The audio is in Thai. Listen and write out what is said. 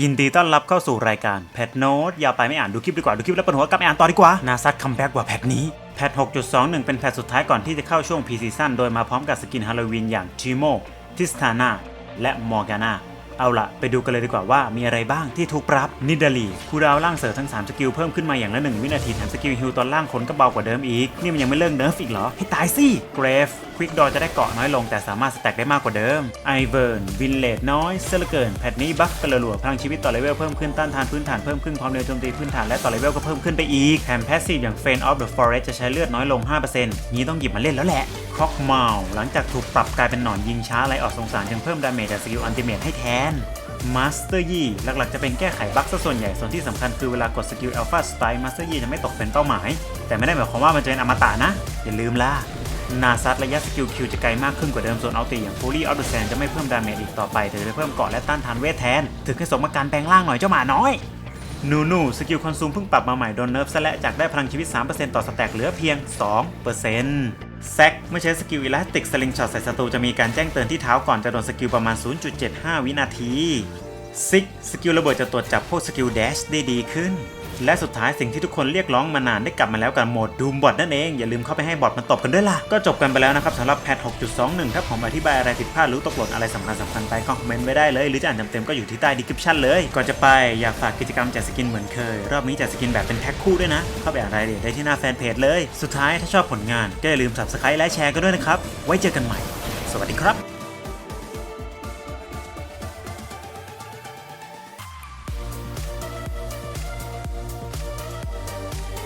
ยินดีต้อนรับเข้าสู่รายการแพทโน้ตยาวไปไม่อ่านดูคลิปดีกว่า ดูคลิปแล้วปวดหัวกลับไปอ่านต่อดีกว่านาซัดคัมแบ็กกว่าแพทนี้แพท 6.21 เป็นแพทสุดท้ายก่อนที่จะเข้าช่วงพีซีซั่นโดยมาพร้อมกับสกินฮาโลวีนอย่างทีโมทิสทานาและมอร์กานา เอาละไปดูกันเลยดีกว่าว่ามีอะไรบ้างที่ถูกปรับนิดาลีคูดาวล่างเสริมทั้ง 3 สกิลเพิ่มขึ้นมาอย่างละ1วินาทีแถมสกิลฮิลตอนล่างคนก็เบากว่าเดิมอีก นี่มันยังไม่เลิกเนิร์ฟอีกเหรอ ให้ตายสิเกรฟควิกดอจะได้เกาะน้อยลงแต่สามารถสแต็กได้มากกว่าเดิมไอเวิร์นวินเลดน้อยเซลเกินแพทนี้บัฟกันรัวพลังชีวิตต่อเลเวลเพิ่มขึ้นต้านทานพื้นฐานเพิ่มขึ้นความเร็วโจมตีพื้นฐานและต่อเลเวลก็เพิ่มขึ้นไปอีกแถมแพสซีฟอย่าง f a n of the Forest จะใช้เลือดน้อยลง5%นี้ต้องหยิบมาเล่นแล้วแหละ คอกเมาหลังจากถูกปรับกลายเป็นหนอนยิงช้าไล่ออกสงสารจึงเพิ่มดาเมจจากสกิลอันติเมทให้แทนมาสเตอร์ยี่หลักๆจะเป็นแก้ไขบั๊กซะส่วนใหญ่ ส่วนที่สำคัญคือเวลากดสกิลอัลฟาสไตล์มาสเตอร์ยี่จะไม่ตกเป็นเป้าหมาย แต่ไม่ได้หมายความว่ามันจะเป็นอมตะนะ อย่าลืมล่ะนาซัดระยะสกิลคิวจะไกลมากขึ้นกว่าเดิมส่วนอัลติอย่างฟูลี่ออเดอะแซนจะไม่เพิ่มดาเมจอีกต่อไปแต่จะเพิ่มเกาะและต้านทานเวทแทนถึงให้สมกับการแปลงร่างหน่อยเจ้าหมาน้อยนูนูสกิลคอนซูมเพิ่งปรับมาใหม่โดนเนิร์ฟซะและจากได้พลังชีวิต 3%ต่อสแต็กเหลือเพียง 2% แซกเมื่อใช้สกิลอิลาสติกสลิงช็อตใส่ศัตรูจะมีการแจ้งเตือนที่เท้าก่อนจะโดนสกิลประมาณ 0.75 วินาทีซิกสกิลระเบิดจะตรวจจับพวกสกิลเดชได้ดีขึ้น และสุดท้ายสิ่งที่ทุกคนเรียกร้องมานานได้กลับมาแล้วกับโหมดดูมบอทนั่นเอง อย่าลืมเข้าไปให้บอทมันตบกันด้วยล่ะ ก็จบกันไปแล้วนะครับสำหรับแพท 6.21 ถ้าผมอธิบายอะไรผิดพลาดหรือตกหล่นอะไรสำคัญสำคัญไปก็คอมเมนต์ไว้ได้เลย หรือจะอ่านเต็มๆก็อยู่ที่ใต้ดีคริปชั่นเลย ก่อนจะไปอยากฝากกิจกรรมแจกสกินเหมือนเคย รอบนี้แจกสกินแบบเป็นแพ็คคู่ด้วยนะ เข้าไปอ่านรายละเอียดได้ที่หน้าแฟนเพจเลย สุดท้ายถ้าชอบผลงานก็อย่าลืม subscribe และแชร์กันด้วยนะครับไว้เจอกันใหม่ สวัสดีครับ